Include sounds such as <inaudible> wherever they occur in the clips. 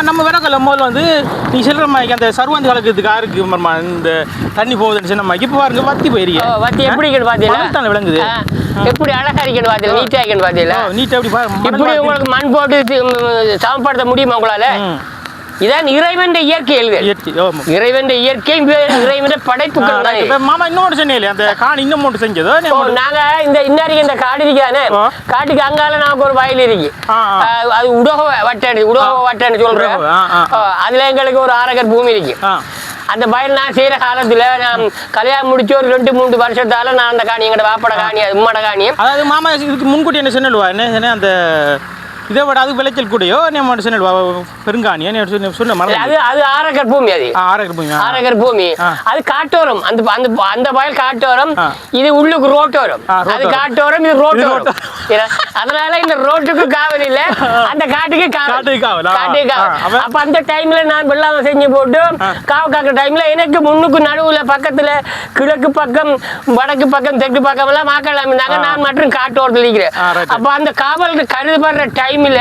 மாமா நம்ம விறகல முதல்ல வந்து நீ சொல்ற மாதிரி அந்த சர்வந்தி வளர்க்கறதுக்கு யாருக்கு மாமா இந்த தண்ணி போகுதுன்னு சொன்ன மாதிரி. இப்போ பாருங்க வத்தி போயிருக்கீங்க வத்தி எப்படி தானே விளங்குது? எப்படி அழகா இருக்குன்னு பாத்தீங்களா? நீட்டா இருக்குன்னு பாத்தீங்களா? நீட் எப்படி இப்படி உங்களுக்கு மண் போட்டு சமப்படுத்த முடியுமா உங்களால. இதான் இறைவன் இயற்கை எழுது இயற்கை. இறைவன் இயற்கை இறைவன் படைப்புகள் தான். மாமா இன்னொரு சொன்னீங்களே அந்த காணி இன்னும் ஒன்று செஞ்சதோ நாங்க இந்த இன்னாரிக்கு இந்த காடு இருக்கானே. காட்டுக்கு அங்கால நமக்கு ஒரு வயல் இருக்கு. அது உடக வட்டாடு உடக ஆ. ஆ, அதுல எங்களுக்கு ஒரு ஆரகர் பூமி இருக்கு. அந்த வயல் நான் செய்யற காலத்துல நான் கல்யாணம் முடிச்சு ஒரு ரெண்டு மூணு வருஷத்தால நான் அந்த காணி எங்கட வாப்பட காணி அது உம்மட காணி அதாவது மாமா இதுக்கு முன்கூட்டி என்ன சொன்னுவா என்ன அந்த இதை விட அது விளைச்சல் கூடயோ நம்ம சொன்னுவா பெருங்காணி என்ன சொன்ன சொன்ன அது மரம் அது ஆரகர் பூமி அது. ஆரோக்கிய பூமி ஆ. ஆரகர் பூமி. அது காட்டோரம். அந்த அந்த அந்த வயல் காட்டோரம். இது உள்ளுக்கு ரோட்டோரம். அது. காட்டோரம் இது ரோட்டோரம். அதனால இந்த ரோட்டுக்கு காவல் இல்ல அந்த காட்டுக்கு காட்டுக்கு காவல். காட்டுக்கு காவல். அப்ப- அந்த டைம்ல நான் வெள்ளாம செஞ்சு போட்டு காவு காக்குற டைம்ல எனக்கு முன்னுக்கு நடுவுல பக்கத்துல கிழக்கு பக்கம் வடக்கு பக்கம் தெற்கு பக்கம் எல்லாம் அமைந்தாங்க. நான் மட்டும் காட்டோரத்தில் இருக்கிறேன். அப்ப அந்த காவலுக்கு கருதுபடுற டைம்ல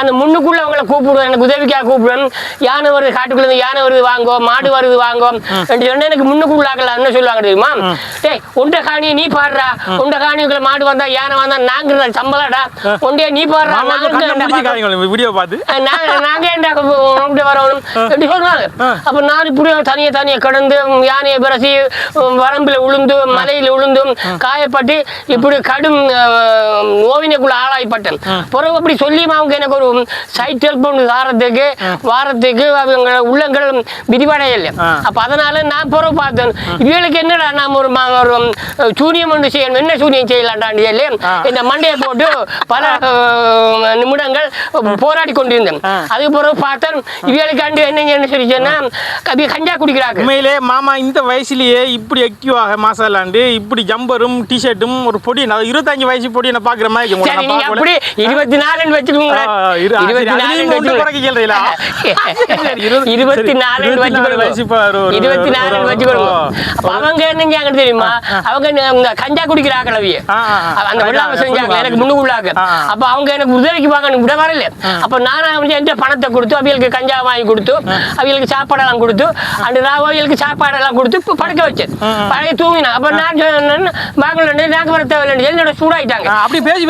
அந்த முன்னுக்குள்ள அவங்கள கூப்பிடுவேன் எனக்கு உதவிக்காக கூப்பிடுவேன். யானை வருது காட்டுக்குள்ள யானை வருது வாங்கோ. மாடு வருது வாங்கோ. சொன்னா எனக்கு முன்னுக்குள்ள ஆகலாம் என்ன சொல்லுவாங்க தெரியுமா? டேய் உண்ட காணியை நீ பாடுறா. உண்ட காணிக்குள்ள மாடு வந்தா யானை வந்தா நாங்க சம்பளடா உண்டைய நீ பாடுறா. வீடியோ பார்த்து. நாங்க நாங்க ஏன்டா உன்கிட்ட வரணும் எப்படி சொல்றாங்க அப்ப நான் இப்படி தனியா தனியா கடந்து யானையை பிரசி வரம்புல உளுந்து மலையில உளுந்தும் காயப்பட்டு இப்படி கடும் நோவினைக்குள்ள ஆளாய்ப்பட்டேன். பிறகு அப்படி சொல்லியும் அவங்க எனக்கு ஒரு சைட் ஹெல்ப் ஒன்று வாரத்துக்கு வாரத்துக்கு அவங்க உள்ளங்கள் விரிவடையலை. ஆ. அப்ப அதனால நான் பிறகு பார்த்தேன். இவளுக்கு என்னடா நாம் ஒரு ம- ஒரு அஹ், சூனியம் ஒன்று செய்யணும். என்ன சூனியம் செய்யலாம்டான்னு சொல்லி. இந்த மண்டையை போட்டு பல நிமிடங்கள் போராடி கொண்டிருந்தேன். அதுக்கு பிறகு பார்த்தேன் இவளுக்காண்டு என்ன என்ன சொல்லிச்சேன்னா கவி கஞ்சா குடிக்கிறாங்க. உண்மையிலே மாமா இந்த வயசுலயே இப்படி ஆக்டிவாக மாசாலாண்டு இப்படி ஜம்பரும் டிஷர்ட்டும் ஒரு பொடி இருபத்தஞ்சு வயசு பொடி நான் பாக்குற மாதிரி. அப்படி இருபத்தி நாலுன்னு நாலுன்னு இருபது- இருபத்தி நாலுன்னு ஒரு- இருபத்தி நாலுன்னு. அப்ப அவங்க என்னங்க தெரியுமா அவங்க கஞ்சா குடிக்கிற ஆக்களவிய. அந்த அதான், செஞ்சாங்க. எனக்கு முன்னுக்குள்ளாக ஆ, ஆ. அப்ப அவங்க எனக்கு உதவிக்கு வாங்க விட வரல அப்ப வந்து என்கிட்ட பணத்தை கொடுத்து அவங்களுக்கு கஞ்சா வாங்கி கொடுத்து அவங்களுக்கு சாப்பாடெல்லாம் கொடுத்து அந்த நான் அவங்களுக்கு சாப்பாடெல்லாம் கொடுத்து இப்ப படுக்க வச்சேன் பழைய தூங்கினா அப்ப நான் சொன்னேன் வாங்கல நாங்க வர தேவையில்லை என்னோட சூடாயிட்டாங்க அப்படி பேசி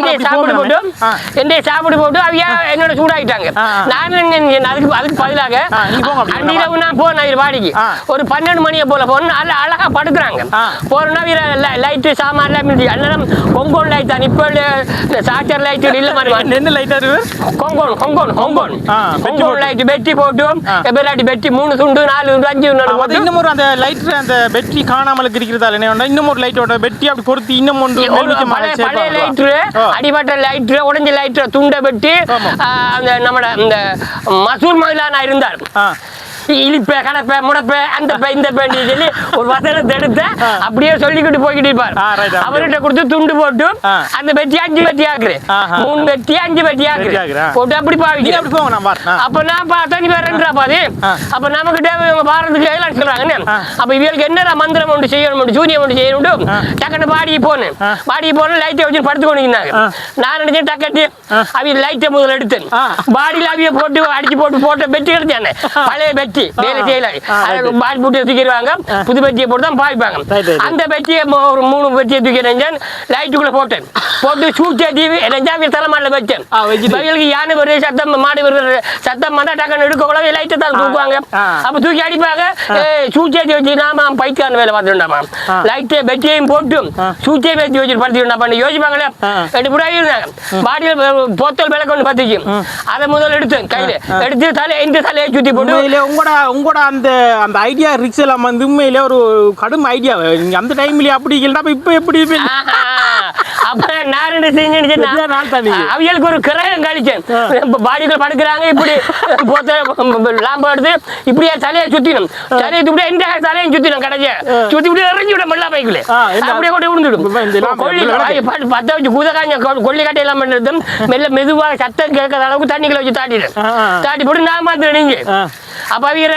நான் சாப்பிடு போட்டு. என்னைய சாப்பிடு போட்டு அவியா என்னோட சூடாயிட்டாங்க ஆ, ஆ. நான் என்ன செஞ்சேன்? அதுக்கு அதுக்கு பதிலாக. அன்னிரவு நான் போனேன் இது வாடிக்கு. ஒரு பன்னெண்டு மணியை போல போனேன் நல்ல அழகா படுக்குறாங்க. போறோம்னா லைட்டு சாமான் எல்லாம் அண்ணன் கொங்கோன் லைட் தான் இப்போ சாச்சர் லைட் இல்ல <laughs> மாதிரி என்ன- லைட்டா இருக்கு கொங்கோன் கொங்கோன் கொங்கோன் பெட்டி கொங்கோன் போட்டு. லைட் பெட்டி போட்டு. எபிராட்டி பெட்டி மூணு துண்டு நாலு துண்டு அஞ்சு துண்டு அது போட்டு இன்னும் ஒரு அந்த லைட் அந்த பெட்ரி காணாமல் இருக்கிறதால என்ன இன்னும் ஒரு லைட்டோட பெட்டி அப்படி பொருத்தி இன்னும் ஒன்று பழைய. லைட்ரு. அடிபட்ட லைட்ரு உடஞ்ச லைட்ரு துண்டை வெட்டி அந்த நம்மட இந்த மசூர் மயிலானா இருந்தார். இழிப்ப கடப்ப முடப்ப அந்த பே இந்த பேண்டி சொல்லி ஒரு வசனத்தை எடுத்து அப்படியே சொல்லிக்கிட்டு போய்கிட்டு இருப்பார். அவர்கிட்ட கொடுத்து துண்டு போட்டு. அந்த வெட்டி அஞ்சு வெட்டி ஆக்குறேன் ஆஹா. மூணு வெட்டி அஞ்சு ஆக்குறேன் ஆக்குறேன். போட்டு அப்படி பாவிக்கிறேன் அப்படி போங்க நான் பாரு. ஆ. அப்ப நான் பார்த்தா நீ வேற ரெண்டா பாதி. அப்ப நமக்கு இவங்க பாரதுக்கு எல்லாம் சொல்றாங்க. அப்ப இவங்களுக்கு என்னடா மந்திரம் ஒன்று செய்யணும் சூனியம் ஒன்று செய்யணும். டக்குன்னு பாடி போனேன். பாடி போன லைட்டை வச்சு படுத்து ஆ. நான் நினைச்சேன் டக்கட்டு. அவங்க லைட்டை முதல்ல எடுத்தேன். பாடியில் அவிய போட்டு அடிச்சு போட்டு போட்ட பெட்டி எடுத்தேன் பழைய பெட்டி வேலை செய்யல ஆ, right. பாடி போட்டு தூக்கிடுவாங்க. புது பெட்டியை போட்டு தான் பாய்ப்பாங்க. அந்த பெட்டியை ஒரு மூணு பெட்டியை தூக்கி நினைச்சேன் லைட்டுக்குள்ள போட்டேன். போட்டு சூட் டிவி நினைச்சா தலைமாட்டில் வச்சேன். அவங்களுக்கு யானை வருது சத்தம் மாடு வருது சத்தம் வந்தா டக்குன்னு எடுக்க கூட லைட்டை தான் தூக்குவாங்க. அப்ப தூக்கி அடிப்பாங்க. சூச்சேத்தி வச்சு நாம பைக்கான வேலை பார்த்துட்டாமா. லைட்டை பெட்டியையும் போட்டு ஆ. சூச்சே வச்சு வச்சு பண்ணி யோசிப்பாங்களே. ரெண்டு புடவை இருந்தாங்க பாடியில் போத்தல் விளக்கு ஒன்று பத்துச்சு அதை முதல்ல எடுத்தேன் கையில. எடுத்து தலை இந்த தலையை சுத்தி போட்டு உண்மையிலே உங்களோட உங்களோட அந்த அந்த ஐடியா ரிக்ஸ் எல்லாம் வந்து உண்மையிலே ஒரு கடும் ஐடியா நீங்க அந்த டைம்லயே அப்படி இல்லைன்னா அப்ப இப்ப எப்படி இப்ப. அப்புறம் நான் என்ன சொன்னா, நாள் தாண்டி. அவியலுக்கு ஒரு கிரகம் கழிச்சேன் ஆ. பாடிக்குள்ள படுக்கிறாங்க இப்படி. போத்த லாம்பு எடுத்து இப்படியே தலையை சுத்தினும் தலையை இப்படியே இந்த தலையும் சுத்தினும் கடைசியா சுத்தி இப்படி இறங்கி விட மெல்லா என்ன? அப்படியே கொண்டு விழுந்துடும். இப்ப கொள்ளி பத்து- வச்சு குதகாஞ்ச கொள்ளி கட்டை எல்லாம் பண்ணுறது மெல்ல மெதுவா சத்தம் கேட்காத அளவுக்கு தண்ணிக்குள்ள வச்சு ஆ. தாட்டி போட்டு நான் மாத்திரம் நீங்க. அப்ப அவர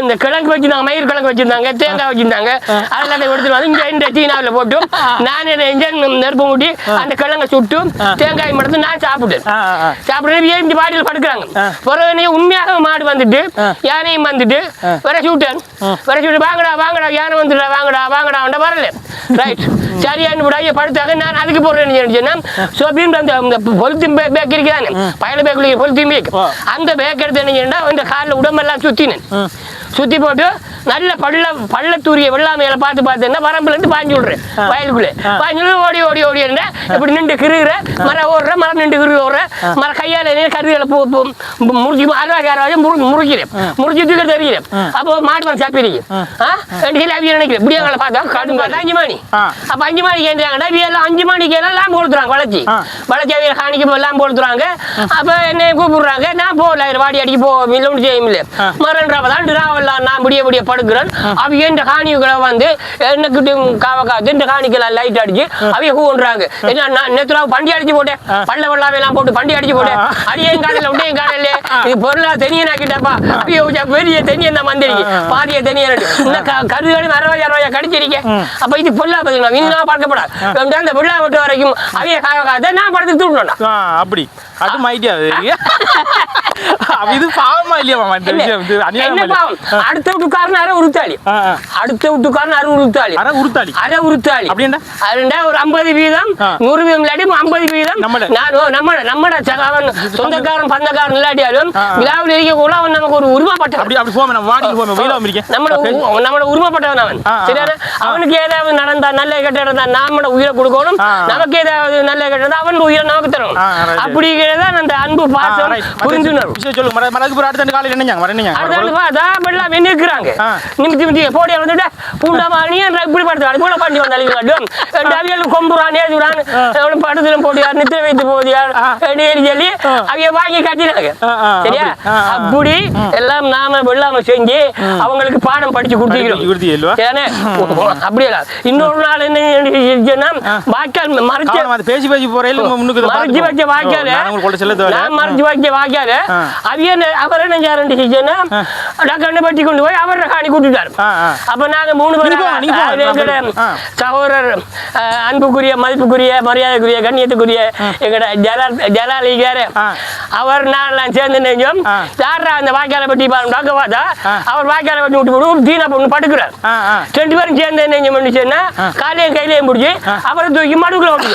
இந்த கிழங்கு வச்சிருந்தாங்க மயிர் கிழங்கு வச்சிருந்தாங்க தேங்காய் வச்சிருந்தாங்க. அதெல்லாம் எடுத்துட்டு வந்து இங்க இந்த சீனாவில் போட்டு நான் என்ன செஞ்சேன் நெருப்பு மூட்டி அந்த கிழங்கை சுட்டு தேங்காய் மடத்து நான் சாப்பிட்டேன். சாப்பிட்டு இந்த பாடியில் படுக்கிறாங்க. பிறகு உண்மையாக மாடு வந்துட்டு யானையும் வந்துட்டு வர சுட்டேன் வர சுட்டு வாங்கடா வாங்கடா யானை வந்துடா வாங்கடா வாங்கடா அவன்ட வரல. ரைட் சரியானு விடாய படுத்தாங்க. நான் அதுக்கு போறேன்னு சொன்னா சோபின் அந்த அந்த பொலித்தீன் பேக் இருக்கிறானே. பயண பேக்குள்ள பொலித்தீன் பேக். அந்த பேக் எடுத்து என்ன இந்த காலில் உடம்பெல்லாம் சுத்தினேன். சுத்தி போட்டு நல்ல பள்ள பள்ளத்தூரிய வெள்ளாமையில பார்த்து பார்த்தேன்னா வரம்புல இருந்து பாஞ்சு விடுறேன். வயலுக்குள்ளே. பாஞ்சு ஓடி ஓடி ஓடி இருந்தா இப்படி நின்று கிருகிற மரம் ஓடுற மரம் நின்று கிருகி ஓடுற மர கையால கருவிகளை முறிச்சு அறுபது முறு முறிக்கிறேன். முறிச்சு தூக்க தெரிகிறேன் அப்போ மாட்டு மரம் சாப்பிடுறீங்க. ஆ. ரெண்டு கிலோ அவிய நினைக்கிறேன். இப்படி எங்களை பார்த்தா கடும் பார்த்தா அஞ்சு மணி. அப்ப அஞ்சு மணிக்கு இவ எல்லாம் அஞ்சு மணிக்கு எல்லாம் லாம்பு கொடுத்துறாங்க வளர்ச்சி. வளர்ச்சி அவிய காணிக்கு லாம்பு கொடுத்துறாங்க அப்ப என்னை கூப்பிடுறாங்க நான் போகல வாடி அடிக்க போ இல்லை ஒன்றும் செய்ய முடியல. மறுன்றப்ப தான் ராவெல்லாம் நான் முடிய முடிய படுக்கிறேன் அவங்க இந்த காணிகளை வந்து என்னக்கிட்ட காவ காத்து இந்த காணிக்கெல்லாம் லைட் அடிச்சு அவங்க கூன்றாங்க என்ன நான் நேற்று பண்டி அடிச்சு போட்டேன். பள்ள வெள்ளாமை எல்லாம் போட்டு பண்டி அடிச்சு போட்டேன். அது என் காலையில் விட்டு என் காலையில இது பொருளா தெனியன் ஆக்கிட்டப்பா அவங்க பெரிய தெனியன் தான் வந்திருக்கு. தெனியன் இந்த கருதுகளும் அறுபது அறுபது கடிச்சிருக்கேன். அப்ப இது பொருளா பதினா இன்னும் பார்க்கப்படாது அந்த விழா விட்டு வரைக்கும் அவங்க காவ காத்த நான் படுத்து தூண்டா ஆ, அப்படி. அது ஐடியா இது பாவமா இல்லையா மாமா இந்த விஷயம் இது அநியாயம்? பாவம் அடுத்த வீட்டுக்காரன் அரை உருத்தாளி. அடுத்த வீட்டுக்காரன் அரை உருத்தாளி அரை உருத்தாளி அரை உருத்தாளி அப்படின்னா? அதுண்டா ஒரு ஐம்பது வீதம். நூறு வீதம் இல்லாட்டி ஐம்பது வீதம். நான் ஓ, நம்மட சகாவன் சொந்தக்காரன் பந்தக்காரன் இல்லாட்டியாலும். விழாவில் இருக்க கூட அவன் நமக்கு ஒரு உரிமைப்பட்டவன் அப்படி அப்படி போமே நம்ம வாடிக்கு போமே வெயிலாம இருக்கேன் நம்மட உரிமைப்பட்டவன் அவன் சரியான அவனுக்கு ஏதாவது நடந்தா நல்ல கெட்ட நடந்தா நாமட உயிரை கொடுக்கணும். நமக்கு ஏதாவது நல்ல கெட்ட நடந்தா அவன் உயிரை நமக்கு தரணும். அப்படிங்கிறதான் அந்த அன்பு பாசம் விஷயம் சொல்லுங்க மர- மரத்துக்கு பிறகு அடுத்த காலையில் என்னங்க வர என்னங்க அடுத்த பார்த்தா வெள்ளம் என்ன இருக்கிறாங்க ஆ. நிமித்தி நிமித்தி போடியா வந்துட்டு பூண்டாமானி இப்படி படுத்து அது போல பண்ணி வந்தாலும் அவியல் கொம்புறான் ஏதுறான். அவனு படுத்துல போடியார் நித்திர வைத்து போதியார் ஆ. சொல்லி சொல்லி அவிய வாங்கி கட்டினாங்க. ஆ, ஆ, சரியா? அப்படி. ஆ, ஆ. அப்படி எல்லாம் நாம வெள்ளாம செஞ்சு அவங்களுக்கு பாடம் படிச்சு கொடுத்துக்கிறோம்? ஏன்னா அப்படியே இன்னொரு நாள் என்ன செஞ்சேன்னா வாய்க்கால் மறைச்சு பேசி பேசி இதை மறைச்சு வச்ச. வாய்க்கால. மறைச்சு வைக்க வாய்க்கால. ஆ. அவிய என்ன- அவர் என்ன செய்யாருன்னு செஞ்சேன்னா கண்ணை பட்டி கொண்டு போய் அவரை காணி கூட்டிட்டாரு. அப்ப நாங்க மூணு பேரும். சகோதரர் அன்புக்குரிய மதிப்புக்குரிய மரியாதைக்குரிய கண்ணியத்துக்குரிய எங்கட ஜலால் ஜலாலிகாரு. அவர் நான் சேர்ந்து நெஞ்சோம். யாரா அந்த வாய்க்காலை பட்டி பாருங்க பார்த்தா. அவர் வாய்க்காலை பட்டி விட்டு போட்டு தீனா பொண்ணு படுக்கிறார். ரெண்டு பேரும் சேர்ந்து நெஞ்சு பண்ணிச்சுன்னா காலையும் கையிலையும் பிடிச்சி அவரை தூக்கி மடுக்குள்ள ஓட்டுது அவரை தூக்கி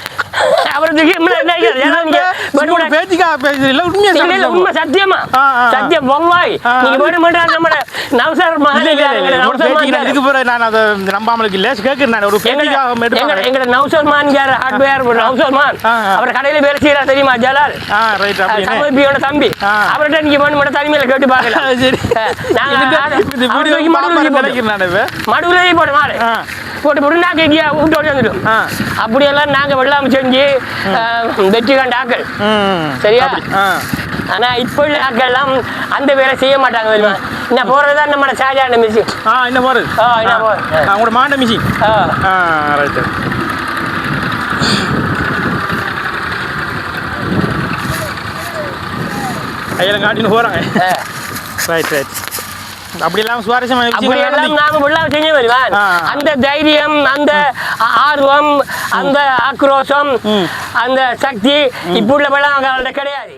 முன்ன என்ன செய்யாது? ஏன்னா நீங்க சும்மா பேச்சுக்கா உண்மையா சொல்லுங்க. உண்மை சத்தியமா. சத்தியம் பொம்மாய். நீங்க வேணும் மட்டும் நம்ம நவசார் இதுக்கு பிறகு நான் அதை நம்பாமலுக்கு இல்ல. கேட்கிறேன் நான். ஒரு எங்கட நவசர் மான் யார் ஹார்ட்வேர் நவசர் மான். அவர் கடையில வேலை செய்யறா தெரியுமா ஜலால்? சமபியோட தம்பி. அவர்கிட்ட நீங்க வேணும் மட்டும் தனிமையில கேட்டு பார்க்கலாம். சரி. நான். மடுவுலயே போட்டு மாடு ஆ. போட்டு போட்டு நாங்கள் எங்கேயா விட்டு ஆ. அப்படியெல்லாம் நாங்க வெள்ளாம செஞ்சு வெற்றி கண்ட ஆக்கள். சரியா? ஆனா இப்போ உள்ள ஆட்கள்லாம் அந்த வேலை செய்ய மாட்டாங்க தெரியுமா? என்ன போறதா நம்ம சாஜான மிஷின். ஆ என்ன போறது ஆ, என்ன போறது? உங்களோட மாண்ட மிஷின். ஆ. ஆ ரைட் கையில் காட்டின்னு போகிறாங்க ஆ. ரைட் ரைட் அப்படி எல்லாம் சுவாரஸ்யமான அப்படி எல்லாம் நாம வெள்ளாம செஞ்சு வருவான். அந்த தைரியம் அந்த ஆர்வம் அந்த ஆக்ரோஷம். அந்த சக்தி இப்போ உள்ள வெள்ளாம கிடையாது.